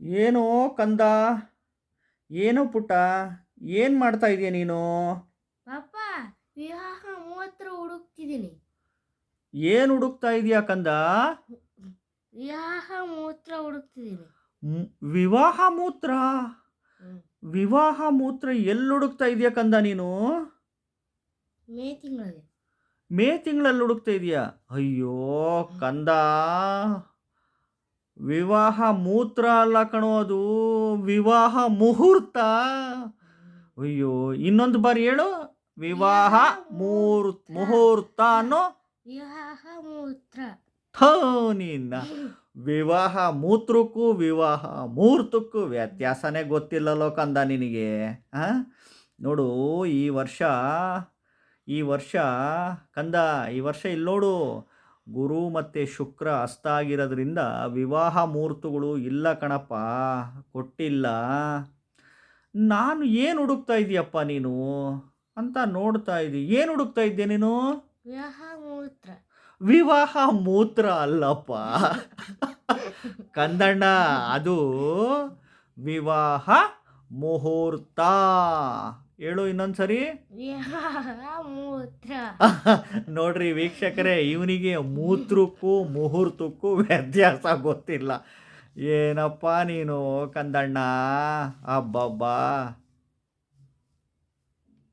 ಏನೋ ಕಂದ ಏನೋ ಪುಟ್ಟ ಏನು ಮಾಡ್ತಾ ಇದೀಯ ನೀನು? ಪಾಪ ವಿವಾಹ ಮೂವತ್ತರ ಹುಡುಕ್ತಿದ್ದೀನಿ. ಏನು ಹುಡುಕ್ತಾ ಇದೀಯಾ ಕಂದ? ವಿವಾಹ ಮೂತ್ರ ಹುಡುಕ್ತಿದ್ದೀನಿ. ಮ್, ವಿವಾಹ ಮೂತ್ರ? ವಿವಾಹ ಮೂತ್ರ ಎಲ್ಲಿ ಹುಡುಕ್ತಾ ಇದೀಯ ಕಂದ ನೀನು? ಮೇ ತಿಂಗಳಲ್ಲಿ. ಮೇ ತಿಂಗಳಲ್ಲಿ ಹುಡುಕ್ತಾ ಇದೀಯಾ? ಅಯ್ಯೋ ಕಂದ. ವಿವಾಹ ಮೂತ್ರ ಅಲ್ಲ ಕಣೋ ಅದು. ವಿವಾಹ ಮುಹೂರ್ತ. ಅಯ್ಯೋ ಇನ್ನೊಂದು ಬಾರಿ ಹೇಳು. ವಿವಾಹ ಮೂರ್ ಮುಹೂರ್ತ. ಅನ್ನೋ ವಿವಾಹ ಮೂತ್ರ. ನಿನ್ನ. ವಿವಾಹ ಮೂತ್ರಕ್ಕೂ ವಿವಾಹ ಮುಹೂರ್ತಕ್ಕೂ ವ್ಯತ್ಯಾಸನೇ ಗೊತ್ತಿಲ್ಲಲ್ಲೋ ಕಂದ ನಿನಗೆ. ಹಾಂ ನೋಡು ಈ ವರ್ಷ ಈ ವರ್ಷ ಕಂದ ಈ ವರ್ಷ ಇಲ್ಲಿ ನೋಡು. ಗುರು ಮತ್ತು ಶುಕ್ರ ಅಸ್ತ ಆಗಿರೋದ್ರಿಂದ ವಿವಾಹ ಮುಹೂರ್ತಗಳು ಇಲ್ಲ ಕಣಪ್ಪ ಕೊಟ್ಟಿಲ್ಲ. ನಾನು ಏನು ಹುಡುಕ್ತಾ ಇದೀಯಪ್ಪ ನೀನು ಅಂತ ನೋಡ್ತಾ ಇದ್ದೀನಿ ಏನು ಹುಡುಕ್ತಾ ಇದ್ದೆ ನೀನು? ವಿವಾಹ ಮೂತ್ರ ವಿವಾಹ ಮೂತ್ರ ಅಲ್ಲಪ್ಪ. ಕಂದಣ್ಣ ಅದು ವಿವಾಹ ಮುಹೂರ್ತ. ಹೇಳು ಇನ್ನೊಂದ್ಸರಿ ಸರಿ. ಮೂತ್ರ ನೋಡ್ರಿ ವೀಕ್ಷಕರೇ ಇವನಿಗೆ ಮೂತ್ರಕ್ಕೂ ಮುಹೂರ್ತಕ್ಕೂ ವ್ಯತ್ಯಾಸ ಗೊತ್ತಿಲ್ಲ. ಏನಪ್ಪ ನೀನು ಕಂದಣ್ಣ? ಅಬ್ಬಬ್ಬಾ.